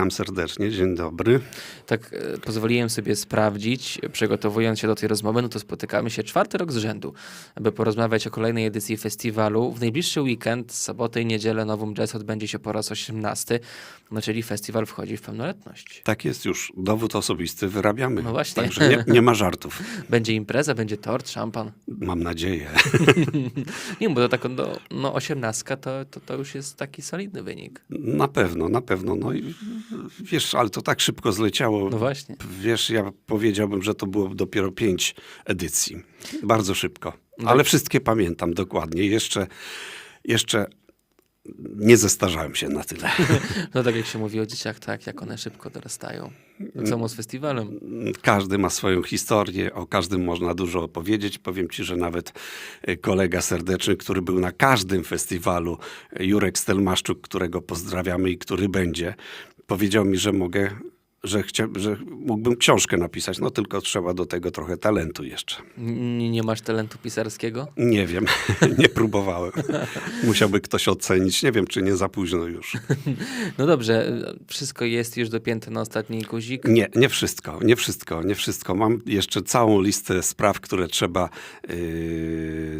Witam serdecznie, dzień dobry. Tak e, pozwoliłem sobie sprawdzić, przygotowując się do tej rozmowy, no to spotykamy się czwarty rok z rzędu, aby porozmawiać o kolejnej edycji festiwalu. W najbliższy weekend, sobotę i niedzielę Nowym Jazz odbędzie się po raz 18, no czyli festiwal wchodzi w pełnoletność. Tak jest już, dowód osobisty wyrabiamy. No właśnie. Także nie, nie ma żartów. Będzie impreza, będzie tort, szampan. Mam nadzieję. Nie, bo to tak no, no 18 to, to, to już jest taki solidny wynik. Na pewno, na pewno. No i wiesz, ale to tak szybko zleciało. No właśnie. Wiesz, ja powiedziałbym, że to było dopiero pięć edycji. Bardzo szybko. Ale wszystkie pamiętam dokładnie. Jeszcze, jeszcze nie zestarzałem się na tyle. No tak jak się mówi o dzieciach, tak, jak one szybko dorastają. Tak samo z festiwalem. Każdy ma swoją historię, o każdym można dużo opowiedzieć. Powiem ci, że nawet e, kolega serdeczny, który był na każdym festiwalu, e, Jurek Stelmaszczuk, którego pozdrawiamy i który będzie, powiedział mi, że mogę, że, chcia, że mógłbym książkę napisać, no tylko trzeba do tego trochę talentu jeszcze. N- Nie masz talentu pisarskiego? Nie wiem, nie próbowałem. Musiałby ktoś ocenić. Nie wiem, czy nie za późno już. No dobrze, wszystko jest już dopięte na ostatni guzik. Nie, nie wszystko, nie wszystko, nie wszystko. Mam jeszcze całą listę spraw, które trzeba yy,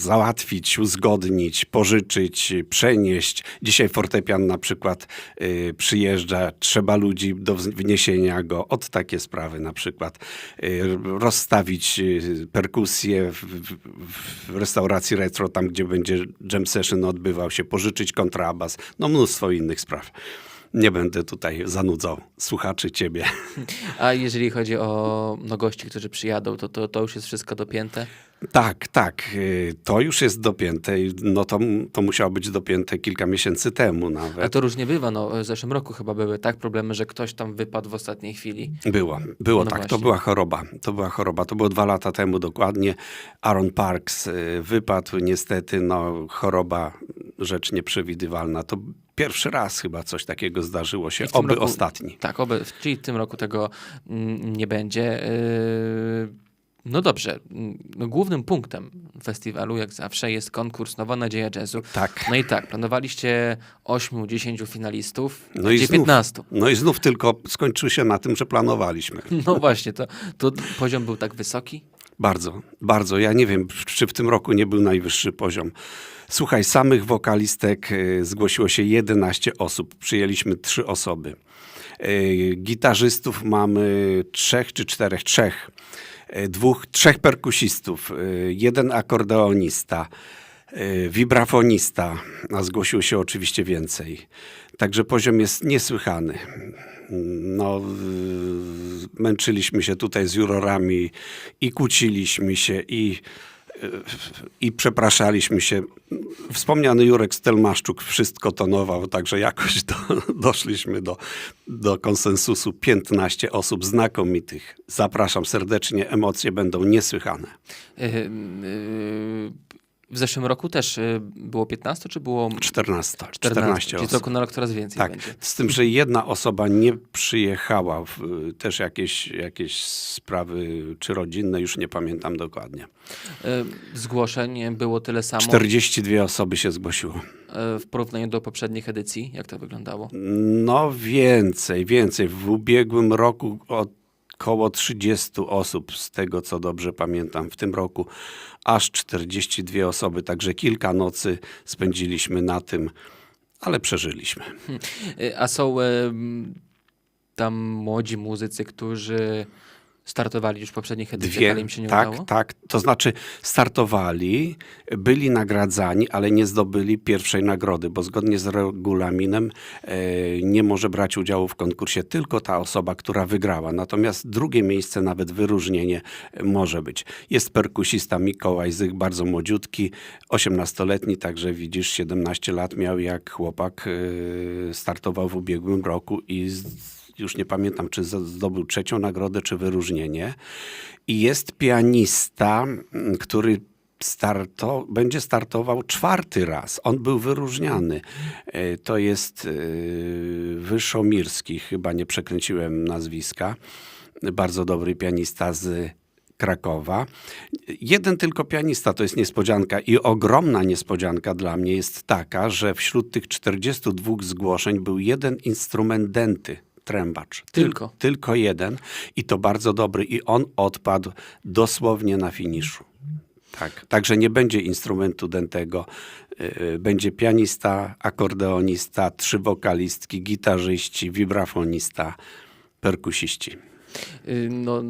załatwić, uzgodnić, pożyczyć, przenieść. Dzisiaj fortepian na przykład yy, przyjeżdża, trzeba ludzi do wz- wniesienia go, od takie sprawy na przykład. Yy, rozstawić yy, perkusję w, w restauracji retro, tam gdzie będzie jam session odbywał się, pożyczyć kontrabas, no mnóstwo innych spraw. Nie będę tutaj zanudzał słuchaczy ciebie. A jeżeli chodzi o no, gości, którzy przyjadą, to, to, to już jest wszystko dopięte? Tak, tak. y, To już jest dopięte. No to, to musiało być dopięte kilka miesięcy temu nawet. to różnie bywa. No, w zeszłym roku chyba były tak problemy, że ktoś tam wypadł w ostatniej chwili. Było, było No tak. To właśnie. była choroba. To była choroba. To było dwa lata temu dokładnie. Aaron Parks y, wypadł niestety. No, choroba, rzecz nieprzewidywalna. To pierwszy raz chyba coś takiego zdarzyło się. Oby roku- ostatni. Tak, oby, czyli w tym roku tego mm, nie będzie. Yy, No dobrze, mm, no, głównym punktem festiwalu, jak zawsze, jest konkurs Nowa Nadzieja Jazzu. Tak. No i tak, planowaliście 8-10 finalistów, No i gdzie znów. 15. No i znów tylko skończyło się na tym, że planowaliśmy. No właśnie, to, to poziom był tak wysoki. Bardzo, bardzo. Ja nie wiem, czy w tym roku nie był najwyższy poziom. Słuchaj, samych wokalistek y, zgłosiło się 11 osób. Przyjęliśmy trzy osoby. Y, Gitarzystów mamy trzech czy czterech, trzech. Y, Dwóch, trzech perkusistów, jeden akordeonista, wibrafonista, a zgłosiło się oczywiście więcej. Także poziom jest niesłychany. No, męczyliśmy się tutaj z jurorami i kłóciliśmy się i, i przepraszaliśmy się. Wspomniany Jurek Stelmaszczuk wszystko tonował, także jakoś do, doszliśmy do, do konsensusu. 15 osób znakomitych. Zapraszam serdecznie, emocje będą niesłychane. Yy, yy, W zeszłym roku też yy, było 15, czy było 14, 14? 14 Czyli z osób. na rok coraz więcej Tak, będzie. z tym, że jedna osoba nie przyjechała, w, też jakieś, jakieś sprawy, czy rodzinne, już nie pamiętam dokładnie. Yy, Zgłoszeń było tyle samo 42 osoby się zgłosiło. w porównaniu do poprzednich edycji. Jak to wyglądało? No więcej, więcej. W ubiegłym roku około 30 osób, z tego co dobrze pamiętam. W tym roku aż 42 osoby, także kilka nocy spędziliśmy na tym, ale przeżyliśmy. Y, A są tam młodzi muzycy, którzy startowali już w poprzednich edycjach, Dwie, ale im się nie tak, udało? tak. To znaczy startowali, byli nagradzani, ale nie zdobyli pierwszej nagrody, bo zgodnie z regulaminem e, nie może brać udziału w konkursie tylko ta osoba, która wygrała. Natomiast drugie miejsce, nawet wyróżnienie może być. Jest perkusista Mikołaj Zych, bardzo młodziutki, 18-letni, także widzisz, 17 lat miał jak chłopak, e, startował w ubiegłym roku i z, już nie pamiętam, czy zdobył trzecią nagrodę, czy wyróżnienie. I jest pianista, m, który starto, będzie startował czwarty raz. On był wyróżniany. E, To jest e, Wyszomirski, chyba nie przekręciłem nazwiska. Bardzo dobry pianista z Krakowa. Jeden tylko pianista to jest niespodzianka i ogromna niespodzianka dla mnie jest taka, że wśród tych 42 zgłoszeń był jeden instrument denty. Trębacz. Tyl- Tylko. Tylko jeden i to bardzo dobry i on odpadł dosłownie na finiszu. Tak. Także nie będzie instrumentu dentego. Yy, Będzie pianista, akordeonista, trzy wokalistki, gitarzyści, wibrafonista, perkusiści. Y, No,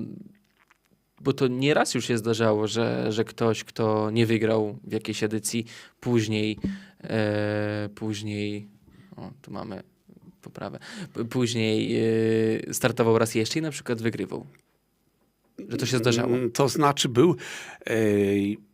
bo to nieraz już się zdarzało, że, że ktoś, kto nie wygrał w jakiejś edycji, później, e, później, o, tu mamy poprawę, później e, startował raz jeszcze i na przykład wygrywał. Że to się zdarzało. Mm, To znaczy był e,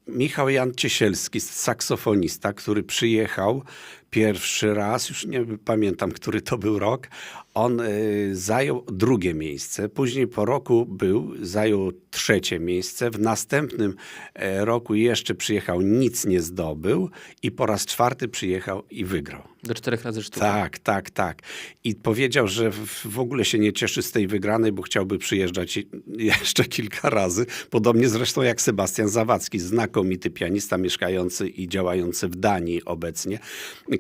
Michał Jan Ciesielski, saksofonista, który przyjechał pierwszy raz, już nie pamiętam, który to był rok. On e, zajął drugie miejsce, później po roku był, zajął trzecie miejsce. W następnym e, roku jeszcze przyjechał, nic nie zdobył i po raz czwarty przyjechał i wygrał. Do czterech razy sztuka. Tak, tak, tak. I powiedział, że w, ogóle się nie cieszy z tej wygranej, bo chciałby przyjeżdżać jeszcze kilka razy. Podobnie zresztą jak Sebastian Zawadzki, znakomity pianista mieszkający i działający w Danii obecnie,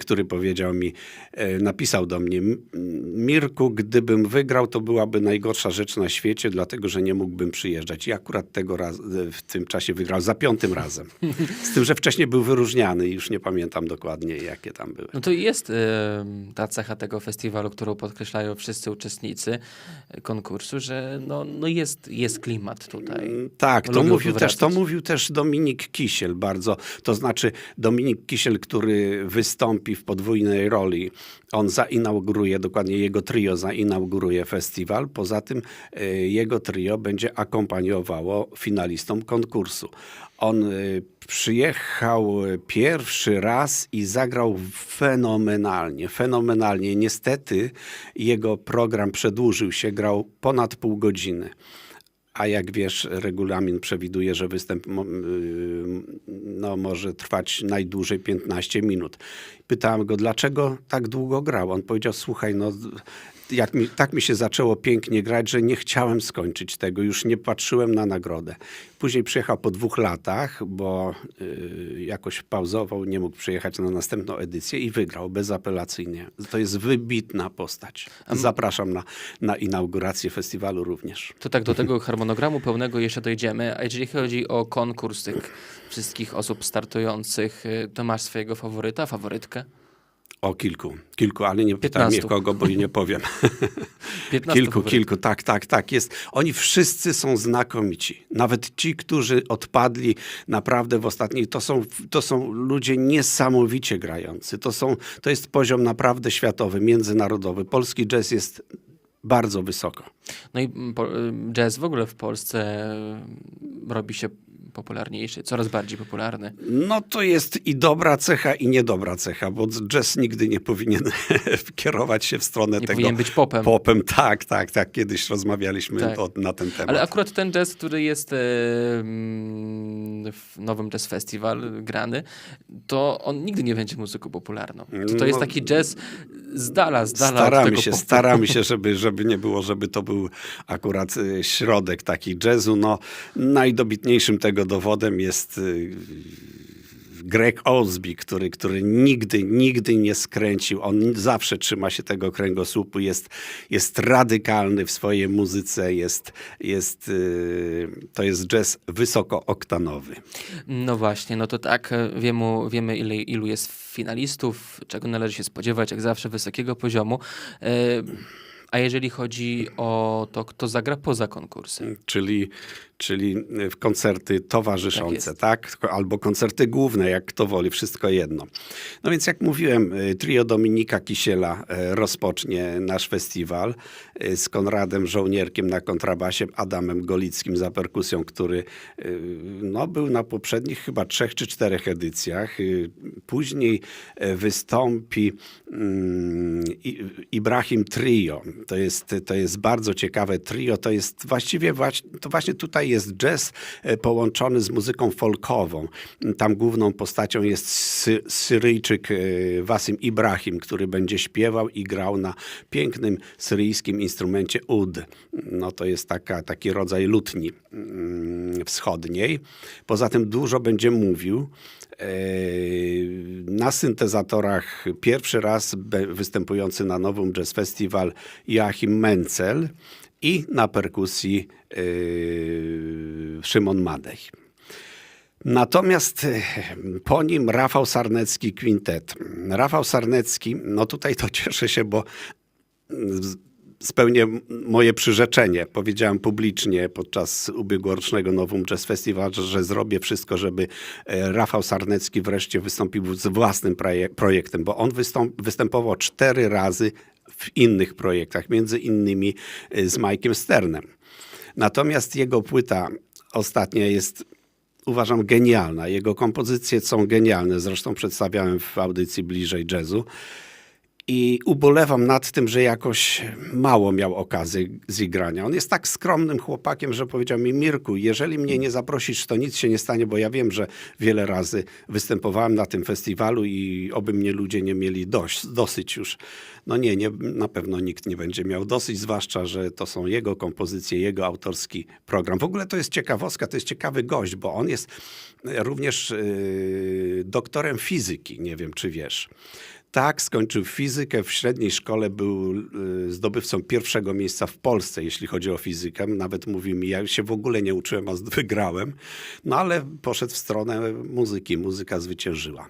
który powiedział mi, e, napisał do mnie, "M- Mirku, gdybym wygrał, to byłaby najgorsza rzecz na świecie, dlatego że nie mógłbym przyjeżdżać. I akurat tego raz, w tym czasie wygrał za piątym razem. Z tym, że wcześniej był wyróżniany i już nie pamiętam dokładnie, jakie tam były. No to jest e, ta cecha tego festiwalu, którą podkreślają wszyscy uczestnicy konkursu, że no, no jest, jest klimat tutaj. Mm, Tak, to mówił, też, to mówił też Dominik Kisiel bardzo. To znaczy Dominik Kisiel, który wystąpi w podwójnej roli. On zainauguruje, dokładnie jego trio zainauguruje festiwal. Poza tym e, jego trio będzie akompaniowało finalistom konkursu. On e, przyjechał e, pierwszy raz i zagrał fenomenalnie, fenomenalnie. Niestety jego program przedłużył się, grał ponad pół godziny. A jak wiesz, regulamin przewiduje, że występ yy, no, może trwać najdłużej 15 minut. Pytałem go, dlaczego tak długo grał. On powiedział, słuchaj, no, jak mi, tak mi się zaczęło pięknie grać, że nie chciałem skończyć tego, już nie patrzyłem na nagrodę. Później przyjechał po dwóch latach, bo yy, jakoś pauzował, nie mógł przyjechać na następną edycję i wygrał bezapelacyjnie. To jest wybitna postać. Zapraszam na, na inaugurację festiwalu również. To tak do tego harmonogramu pełnego jeszcze dojdziemy. A jeżeli chodzi o konkurs tych wszystkich osób startujących, y, to masz swojego faworyta, faworytkę? O kilku, kilku, ale nie pytaj mnie 15. kogo, bo i nie powiem. 15 kilku, kilku, tak, tak, tak jest. Oni wszyscy są znakomici. Nawet ci, którzy odpadli naprawdę w ostatniej, to są, to są ludzie niesamowicie grający. To, są, to jest poziom naprawdę światowy, międzynarodowy. Polski jazz jest bardzo wysoko. No i jazz w ogóle w Polsce robi się popularniejszy, coraz bardziej popularny. No to jest i dobra cecha, i niedobra cecha, bo jazz nigdy nie powinien kierować się w stronę Nie tego. powinien być popem. Popem, tak, tak, tak. Kiedyś rozmawialiśmy Tak. o, na ten temat. Ale akurat ten jazz, który jest e, mm, w Nowym Jazz Festival grany, to on nigdy nie będzie muzyką popularną. To, to jest No, taki jazz z dala, z dala Staramy się, popu. staramy się, żeby, żeby nie było, żeby to był akurat y, środek taki jazzu. No, najdobitniejszym tego dowodem jest y, Greg Osby, który, który nigdy, nigdy nie skręcił. On zawsze trzyma się tego kręgosłupu, jest, jest radykalny w swojej muzyce, jest, jest, y, to jest jazz wysokooktanowy. No właśnie, no to tak, e, wiemy, wiemy ile, ilu jest finalistów, czego należy się spodziewać, jak zawsze wysokiego poziomu. E, a jeżeli chodzi o to, kto zagra poza konkursem, Czyli, czyli w koncerty towarzyszące, Tak tak, Albo koncerty główne, jak kto woli, wszystko jedno. No więc jak mówiłem, y, trio Dominika Kisiela y, rozpocznie nasz festiwal y, z Konradem Żołnierkiem na kontrabasie, Adamem Golickim za perkusją, który y, no, był na poprzednich chyba trzech czy czterech edycjach. Y, Później y, wystąpi mm, Ibrahim Trio. To jest, to jest bardzo ciekawe trio. To jest właściwie, właśnie- to właśnie tutaj jest jazz e, połączony z muzyką folkową. Tam główną postacią jest Sy Syryjczyk e, Wasim Ibrahim, który będzie śpiewał i grał na pięknym syryjskim instrumencie ud. No to jest taka, taki rodzaj lutni mm, wschodniej. Poza tym dużo będzie mówił. E, Na syntezatorach pierwszy raz występujący na Nowym Jazz Festival Joachim Menzel i na perkusji Szymon Madej. Natomiast e, po nim Rafał Sarnecki Quintet. Rafał Sarnecki, no tutaj to cieszę się, bo spełnię moje przyrzeczenie. Powiedziałem publicznie podczas ubiegłorocznego Nowym Jazz Festival, że, zrobię wszystko, żeby e, Rafał Sarnecki wreszcie wystąpił z własnym proje- projektem, bo on występował cztery razy w innych projektach, między innymi e, z Mike'iem Sternem. Natomiast jego płyta ostatnia jest uważam genialna. Jego kompozycje są genialne. Zresztą przedstawiałem w audycji bliżej jazzu. I ubolewam nad tym, że jakoś mało miał okazji z grania. On jest tak skromnym chłopakiem, że powiedział mi, Mirku, jeżeli mnie nie zaprosisz, to nic się nie stanie, bo ja wiem, że wiele razy występowałem na tym festiwalu i oby mnie ludzie nie mieli dość, dosyć już. No nie, nie, na pewno nikt nie będzie miał dosyć, zwłaszcza, że to są jego kompozycje, jego autorski program. W ogóle to jest ciekawostka, to jest ciekawy gość, bo on jest również yy, doktorem fizyki, nie wiem czy wiesz. Tak, skończył fizykę. W średniej szkole był y, zdobywcą pierwszego miejsca w Polsce, jeśli chodzi o fizykę. Nawet mówił mi, ja się w ogóle nie uczyłem, a wygrałem. No ale poszedł w stronę muzyki. Muzyka zwyciężyła.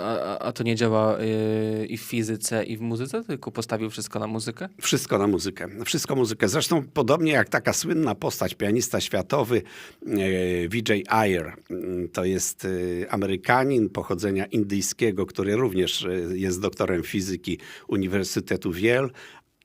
A, a- to nie działa yy, i w fizyce, i w muzyce, tylko postawił wszystko na muzykę? Wszystko na muzykę. Wszystko muzykę. Zresztą podobnie jak taka słynna postać, pianista światowy e, Vijay Iyer. Mm, To jest e, Amerykanin pochodzenia indyjskiego, który również e, jest doktorem fizyki Uniwersytetu Yale.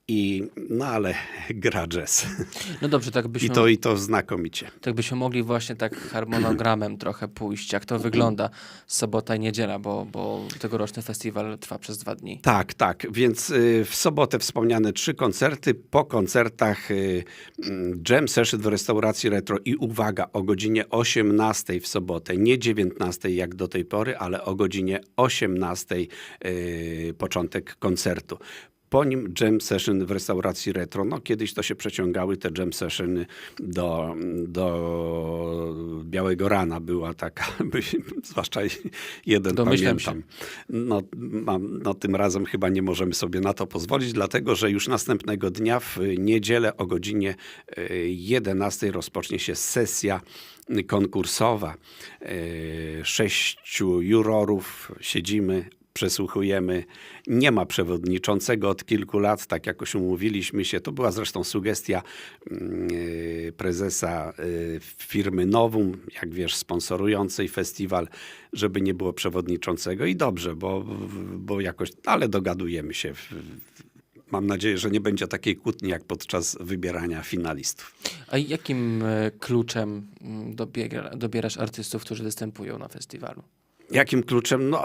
I, no ale gra jazz. No dobrze, tak I byśmy, to, I to znakomicie. tak byśmy mogli właśnie tak harmonogramem trochę pójść, jak to wygląda sobota i niedziela, bo, bo tegoroczny festiwal trwa przez dwa dni. Tak, tak. Więc y, w sobotę wspomniane trzy koncerty. Po koncertach y, mm, jam session w restauracji retro i uwaga, o godzinie 18 w sobotę, nie 19 jak do tej pory, ale o godzinie 18 y, początek koncertu. Po nim jam session w restauracji retro. No kiedyś to się przeciągały te jam sessiony do, do Białego Rana. Była taka, by, zwłaszcza jeden Domyślam się. pamiętam. No, mam, no tym razem chyba nie możemy sobie na to pozwolić, dlatego że już następnego dnia w niedzielę o godzinie e, 11 rozpocznie się sesja konkursowa. E, Sześciu jurorów siedzimy, przesłuchujemy. Nie ma przewodniczącego od kilku lat, tak jakoś umówiliśmy się. To była zresztą sugestia mm, e, prezesa e, firmy Nowum, jak wiesz, sponsorującej festiwal, żeby nie było przewodniczącego. I dobrze, bo, bo jakoś, ale dogadujemy się. Mam nadzieję, że nie będzie takiej kłótni jak podczas wybierania finalistów. A jakim e, kluczem mm, dobiera, dobierasz artystów, którzy występują na festiwalu? Jakim kluczem? No,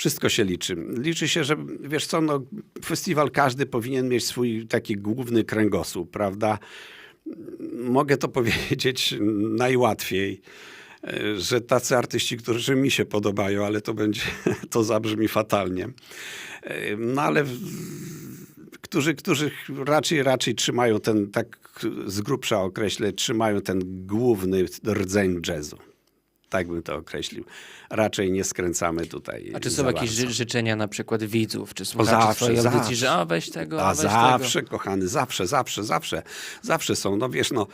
wszystko się liczy. Liczy się, że wiesz co, no, festiwal każdy powinien mieć swój taki główny kręgosłup, prawda? Mogę to powiedzieć najłatwiej, e, że tacy artyści, którzy mi się podobają, ale to będzie, to zabrzmi fatalnie. E, No ale którzy, którzy raczej, raczej trzymają ten, tak z grubsza określę, trzymają ten główny rdzeń jazzu. Tak bym to określił. Raczej nie skręcamy tutaj. A czy są jakieś bardzo. ży- życzenia na przykład widzów, czy słuchaczy zawsze, swojej audycji, zawsze. że a weź tego, a, A weź zawsze, tego? kochany, zawsze, zawsze, zawsze, zawsze są. No wiesz, no,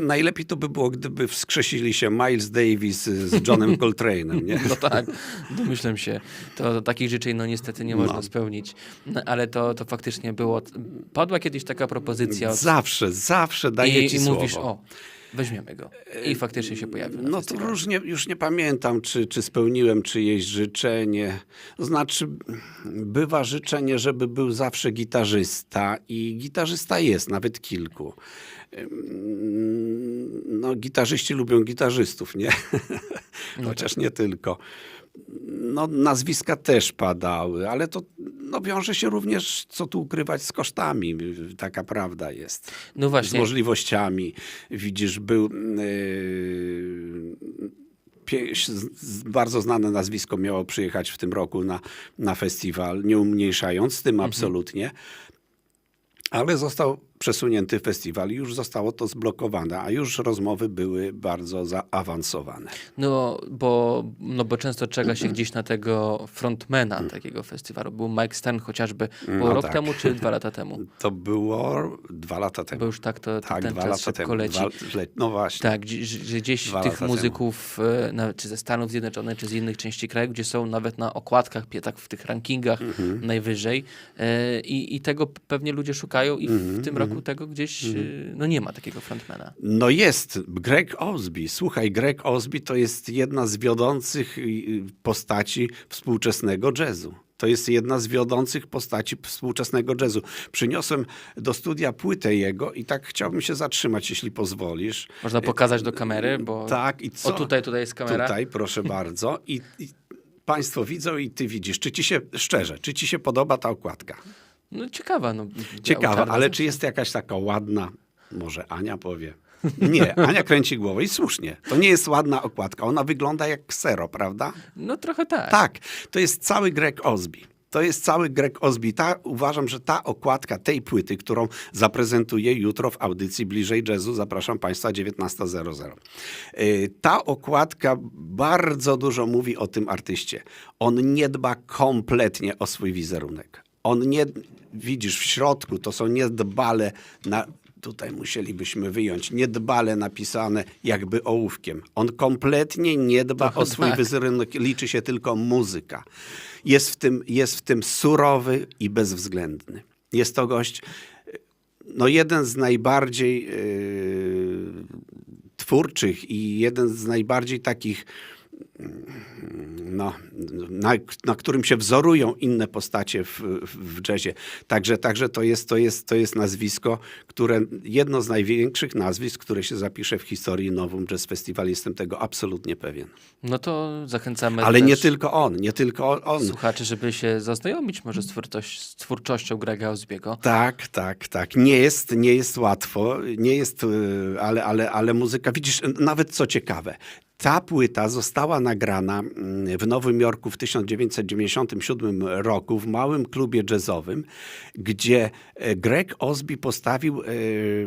najlepiej to by było, gdyby wskrzesili się Miles Davis z Johnem Coltrane'em, nie? No tak, domyślam się. To takich życzeń no niestety nie można spełnić. No, ale to, to faktycznie było. Padła kiedyś taka propozycja od, Zawsze, zawsze daję i, ci i słowo. mówisz, o, weźmiemy go. I faktycznie się pojawił No to festiwalu. różnie, już nie pamiętam, czy, czy spełniłem czyjeś życzenie. To znaczy, bywa życzenie, żeby był zawsze gitarzysta i gitarzysta jest, nawet kilku. Ym, No, gitarzyści lubią gitarzystów, nie? Chociaż nie tylko. No, nazwiska też padały, ale to no, wiąże się również, co tu ukrywać, z kosztami. Taka prawda jest. No Z właśnie, możliwościami. Widzisz, był yy, z- z- bardzo znane nazwisko miało przyjechać w tym roku na, na festiwal, nie umniejszając tym absolutnie. Ale został przesunięty festiwal i już zostało to zblokowane, a już rozmowy były bardzo zaawansowane. no bo, no bo często czeka się gdzieś na tego frontmana takiego festiwalu. Był Mike Stern chociażby, było No rok tak. temu czy dwa lata temu? To było dwa lata temu. Bo już tak to tak, ten dwa czas lata temu. Dwa, no właśnie. Tak, że gdzieś Dwa tych muzyków, e, nawet czy ze Stanów Zjednoczonych, czy z innych części kraju, gdzie są nawet na okładkach, tak w tych rankingach Mhm. najwyżej. E, i, I tego pewnie ludzie szukają i w Mhm, tym roku tego gdzieś e, no nie ma takiego frontmana. No jest, Greg Osby. Słuchaj, Greg Osby to jest jedna z wiodących y, postaci współczesnego jazzu. To jest jedna z wiodących postaci współczesnego jazzu. Przyniosłem do studia płytę jego i tak chciałbym się zatrzymać, jeśli pozwolisz. Można pokazać do kamery, bo Tak, i co? o tutaj, tutaj jest kamera. Tutaj, proszę bardzo. I, I państwo widzą i ty widzisz. Czy ci się, szczerze, czy ci się podoba ta okładka? No ciekawa. No, Ciekawa, ale czy jest jakaś taka ładna? Może Ania powie. Nie, Ania kręci głową i słusznie. To nie jest ładna okładka. Ona wygląda jak ksero, prawda? No trochę tak. Tak, to jest cały Greg Osby. To jest cały Greg Osby. Ta, uważam, że ta okładka tej płyty, którą zaprezentuję jutro w audycji Bliżej Jazzu, zapraszam Państwa 19.00. Yy, Ta okładka bardzo dużo mówi o tym artyście. On nie dba kompletnie o swój wizerunek. On nie, widzisz, w środku to są niedbale na, tutaj musielibyśmy wyjąć, niedbale napisane jakby ołówkiem. On kompletnie nie dba o swój tak. wizerunek, liczy się tylko muzyka. Jest w tym, jest w tym surowy i bezwzględny. Jest to gość, no jeden z najbardziej yy, twórczych i jeden z najbardziej takich no, na, na którym się wzorują inne postacie w, w, jazzie. Także, także to, jest, to, jest, to jest nazwisko, które jedno z największych nazwisk, które się zapisze w historii Nowym Jazz Festival. Jestem tego absolutnie pewien. No to zachęcamy Ale nie tylko on, nie tylko on. słuchaczy, żeby się zaznajomić może z, twórczość, z twórczością Grega Osbiego. Tak, tak, tak. Nie jest, nie jest łatwo, nie jest, y, ale, ale, ale muzyka, widzisz, nawet co ciekawe, ta płyta została nagrana mm, w Nowym Jorku w 1997 roku w małym klubie jazzowym, gdzie e, Greg Osby postawił e,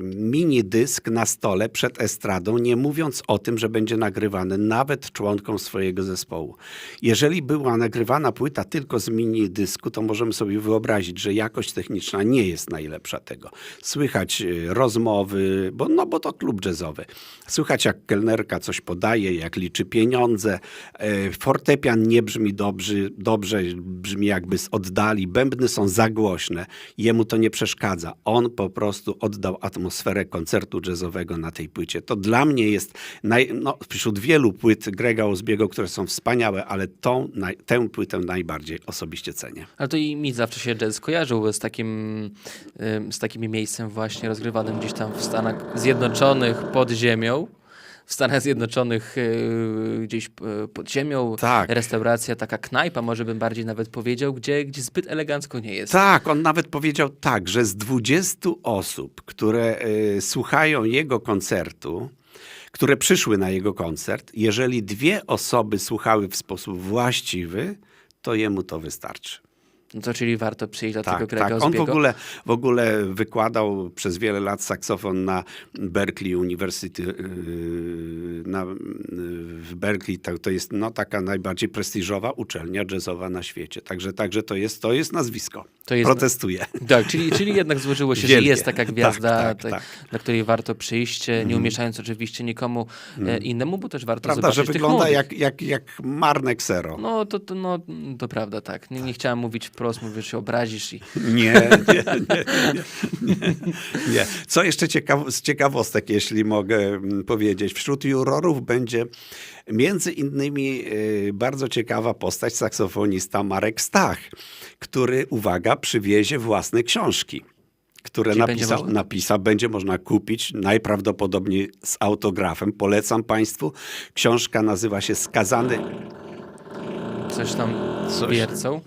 mini dysk na stole przed estradą, nie mówiąc o tym, że będzie nagrywany nawet członkom swojego zespołu. Jeżeli była nagrywana płyta tylko z mini dysku, to możemy sobie wyobrazić, że jakość techniczna nie jest najlepsza tego. Słychać e, rozmowy, bo, no bo to klub jazzowy. Słychać jak kelnerka coś podaje, jak liczy pieniądze. E, Fortepian nie brzmi dobrze, dobrze, brzmi jakby z oddali. Bębny są za głośne. Jemu to nie przeszkadza. On po prostu oddał atmosferę koncertu jazzowego na tej płycie. To dla mnie jest naj, no, wśród wielu płyt Grega Osbiego, które są wspaniałe, ale tą, tę płytę najbardziej osobiście cenię. Ale to i mi zawsze się jazz kojarzył z takim, z takim miejscem właśnie rozgrywanym gdzieś tam w Stanach Zjednoczonych pod ziemią. W Stanach Zjednoczonych yy, gdzieś yy, pod ziemią. Tak. Restauracja, taka knajpa, może bym bardziej nawet powiedział, gdzie, gdzie zbyt elegancko nie jest. Tak, on nawet powiedział tak, że z 20 osób, które y, słuchają jego koncertu, które przyszły na jego koncert, jeżeli dwie osoby słuchały w sposób właściwy, to jemu to wystarczy. To czyli warto przyjść do tego Tak, Grega tak. On w ogóle, w ogóle wykładał przez wiele lat saksofon na Berkeley University. yy, Na, yy, w Berkeley to, to jest no, taka najbardziej prestiżowa uczelnia jazzowa na świecie. Także, także to, jest, to jest nazwisko. To jest- Protestuję. Tak, czyli, czyli jednak złożyło się, że Wielkie. jest taka gwiazda, Tak, tak, tak, tak. na której warto przyjść, e, nie umieszczając oczywiście nikomu e, innemu, bo też warto Prawda, że zobaczyć tych wygląda jak, jak, jak marne ksero. No to, to, no, to prawda, tak. Nie, nie chciałem mówić wprost, mówię, że się obrazisz i Nie, nie, nie, nie. Co jeszcze ciekaw, z ciekawostek, jeśli mogę mm, powiedzieć. Wśród jurorów będzie między innymi y, bardzo ciekawa postać saksofonista Marek Stach, który, uwaga, przywiezie własne książki. Które Czyli będzie napisał, napisał, będzie można kupić najprawdopodobniej z autografem. Polecam Państwu. Książka nazywa się Skazany. coś tam Coś- wiercą.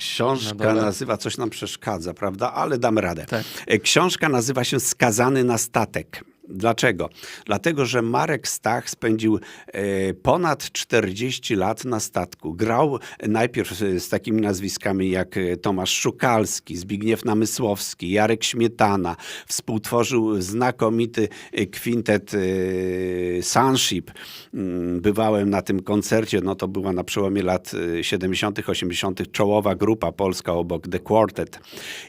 Książka Na nazywa, coś nam przeszkadza, prawda? Ale damy radę. Tak. E, Książka nazywa się Skazany na statek. Dlaczego? Dlatego, że Marek Stach spędził e, ponad 40 lat na statku. Grał najpierw z takimi nazwiskami jak e, Tomasz Szukalski, Zbigniew Namysłowski, Jarek Śmietana. Współtworzył znakomity e, kwintet Sunship. Mm, Bywałem na tym koncercie, no to była na przełomie lat e, 70., 80. czołowa grupa polska obok The Quartet.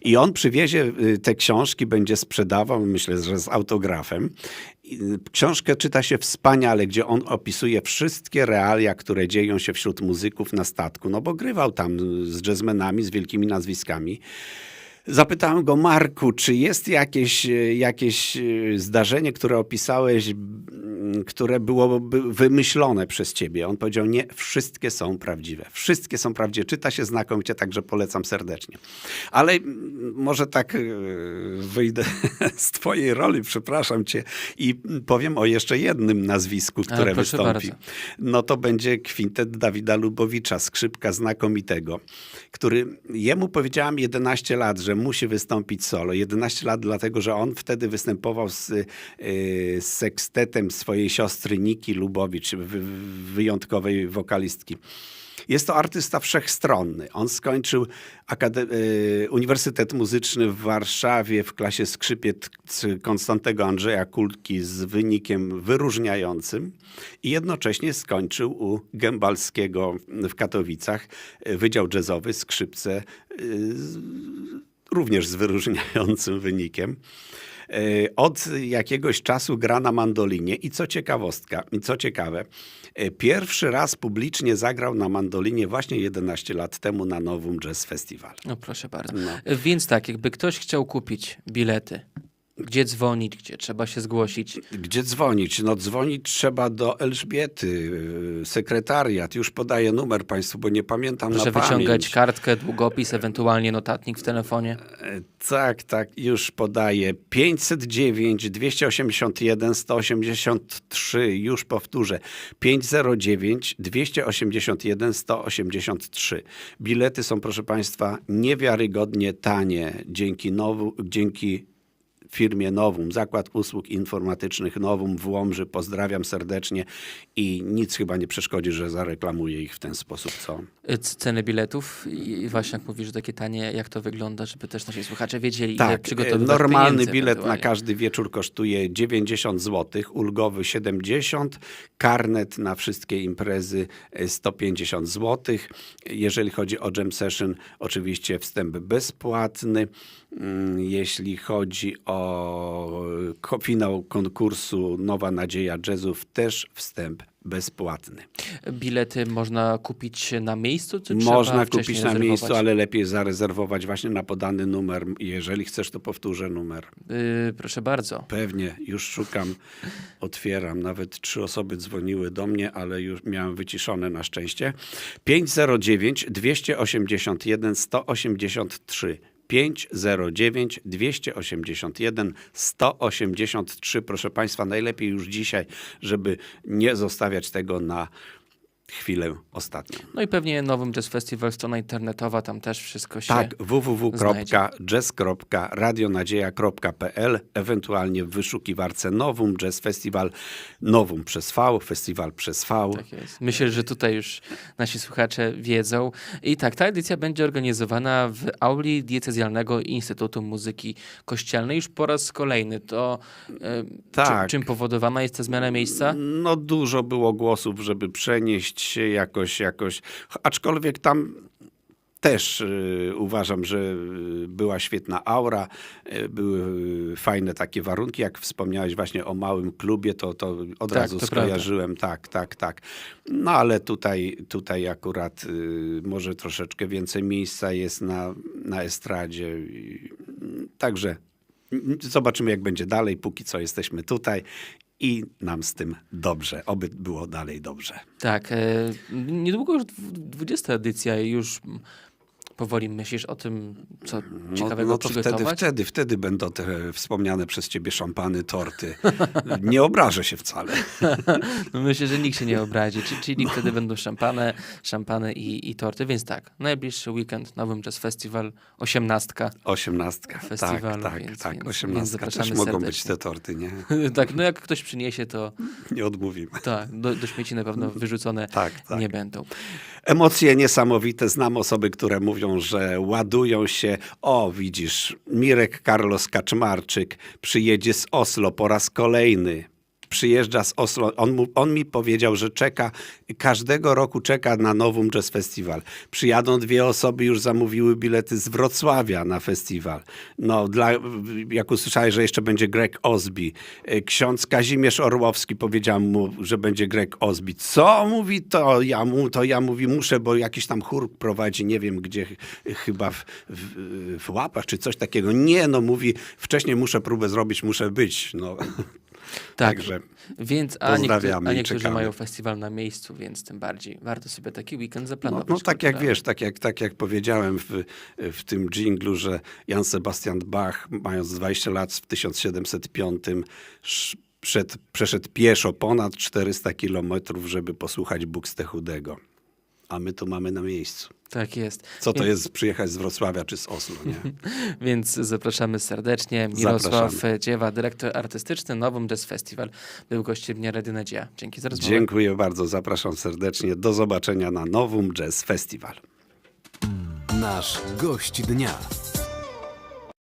I on przywiezie te książki, będzie sprzedawał, myślę, że z autografem. Książkę czyta się wspaniale, gdzie on opisuje wszystkie realia, które dzieją się wśród muzyków na statku, no bo grywał tam z jazzmenami, z wielkimi nazwiskami. Zapytałem go, Marku, czy jest jakieś, e, jakieś e, zdarzenie, które opisałeś, które byłoby wymyślone przez ciebie? On powiedział, nie, wszystkie są prawdziwe. Wszystkie są prawdziwe. Czyta się znakomicie, także polecam serdecznie. Ale mm, może tak e, wyjdę z twojej roli, przepraszam cię, i powiem o jeszcze jednym nazwisku, Ale które wystąpi. bardzo. No to będzie kwintet Dawida Lubowicza, skrzypka znakomitego, który jemu powiedziałam 11 lat, że musi wystąpić solo. 11 lat dlatego, że on wtedy występował z, y, z sekstetem swojej siostry Niki Lubowicz, wy, wyjątkowej wokalistki. Jest to artysta wszechstronny. On skończył akade- y, Uniwersytet Muzyczny w Warszawie w klasie skrzypiec Konstantego Andrzeja Kulki z wynikiem wyróżniającym i jednocześnie skończył u Gębalskiego w Katowicach y, Wydział Jazzowy Skrzypce y, również z wyróżniającym wynikiem. E, Od jakiegoś czasu gra na mandolinie i co ciekawostka, i co ciekawe, e, pierwszy raz publicznie zagrał na mandolinie właśnie 11 lat temu na Nowym Jazz Festival. No proszę bardzo. No. Więc tak, jakby ktoś chciał kupić bilety, gdzie dzwonić, gdzie trzeba się zgłosić. Gdzie dzwonić? No dzwonić trzeba do Elżbiety, y, sekretariat. Już podaję numer państwu, bo nie pamiętam Proszę na wyciągać pamięć. kartkę, długopis, ewentualnie notatnik w telefonie. E, Tak, tak, już podaję. 509 281 183, już powtórzę. 509 281 183. Bilety są, proszę Państwa, niewiarygodnie tanie dzięki, nowu, dzięki firmie Nowum, Zakład Usług Informatycznych Nowum w Łomży. Pozdrawiam serdecznie i nic chyba nie przeszkodzi, że zareklamuję ich w ten sposób, co? Y, Ceny biletów i właśnie jak mówisz, takie tanie, jak to wygląda, żeby też nasi słuchacze wiedzieli, ile Tak, przygotowywać normalny bilet na każdy wieczór kosztuje 90 zł, ulgowy 70, karnet na wszystkie imprezy e, 150 zł. Jeżeli chodzi o jam session, oczywiście wstęp bezpłatny. Mm, Jeśli chodzi o ko- finał konkursu Nowa Nadzieja Jazzów, też wstęp bezpłatny. Bilety można kupić na miejscu, czy Można kupić na miejscu, ale lepiej zarezerwować właśnie na podany numer. Jeżeli chcesz, to powtórzę numer. Y, proszę bardzo. Pewnie, już szukam, otwieram. Nawet trzy osoby dzwoniły do mnie, ale już miałem wyciszone na szczęście. 509 281 183. 509 281 183. Proszę Państwa, najlepiej już dzisiaj, żeby nie zostawiać tego na chwilę ostatnią. No i pewnie nowym Jazz Festival, strona internetowa, tam też wszystko się... Tak, www.jazz.radionadzieja.pl, ewentualnie w wyszukiwarce Nowum, Jazz Festival, Nowum przez V, Festiwal przez V. Tak jest. Myślę, że tutaj już nasi słuchacze wiedzą. I tak, ta edycja będzie organizowana w auli diecezjalnego Instytutu Muzyki Kościelnej już po raz kolejny. To e, Tak. czy, czym powodowana jest ta zmiana miejsca? No dużo było głosów, żeby przenieść się jakoś, jakoś, aczkolwiek tam też y, uważam, że y, była świetna aura, y, były y, fajne takie warunki, jak wspomniałeś właśnie o małym klubie, to, to od Tak, razu to skojarzyłem, tak, tak, tak. No ale tutaj, tutaj akurat y, może troszeczkę więcej miejsca jest na, na estradzie, także zobaczymy jak będzie dalej, póki co jesteśmy tutaj i nam z tym dobrze, oby było dalej dobrze. Tak, e, niedługo już dwu- 20 edycja i już powoli myślisz o tym, co No, ciekawego no to wtedy, przygotować? wtedy, wtedy będą te wspomniane przez ciebie szampany, torty. Nie obrażę się wcale. No myślę, że nikt się nie obrazi. Czyli, czyli wtedy będą szampany, szampany i, i torty. Więc tak, najbliższy weekend, Nowym Jazz Festival, osiemnastka. Osiemnastka. Festiwalu, tak, tak, więc- tak. więc- Osiemnastka. więc zapraszamy Też mogą być te torty, nie? tak, no jak ktoś przyniesie, to Nie odmówimy. tak, do, do śmieci na pewno wyrzucone Tak, tak. nie będą. Emocje niesamowite. Znam osoby, które mówią, że ładują się. O, widzisz, Mirek Carlos Kaczmarczyk przyjedzie z Oslo po raz kolejny. Przyjeżdża z Oslo. On, mu, on mi powiedział, że czeka, każdego roku czeka na Nowum Jazz Festival. Przyjadą dwie osoby, już zamówiły bilety z Wrocławia na festiwal. No, dla, jak usłyszałeś, że jeszcze będzie Greg Osby. E, Ksiądz Kazimierz Orłowski powiedział mu, że będzie Greg Osby. Co mówi to? Ja mu, to ja mówi, muszę, bo jakiś tam chór prowadzi, nie wiem gdzie, ch- chyba w, w, w łapach czy coś takiego. Nie, no mówi, wcześniej muszę próbę zrobić, muszę być. No. Tak, Także więc a, pozdrawiamy a niektórzy mają festiwal na miejscu, więc tym bardziej warto sobie taki weekend No, zaplanować. no tak jak wiesz, tak jak, tak jak powiedziałem w, w tym dżinglu, że Jan Sebastian Bach, mając 20 lat w 1705, sz- przed, przeszedł pieszo ponad 400 kilometrów, żeby posłuchać Buxtehudego. A my to mamy na miejscu. Tak jest. Co to Więc- jest przyjechać z Wrocławia czy z Oslo, nie? Więc zapraszamy serdecznie. Mirosław Zapraszamy. Dziewa, dyrektor artystyczny Nowym Jazz Festival, był gościem Dnia Radyna Dzieja. Dzięki za rozmowę. Dziękuję bardzo, zapraszam serdecznie. Do zobaczenia na Nowum Jazz Festival. Nasz gość dnia.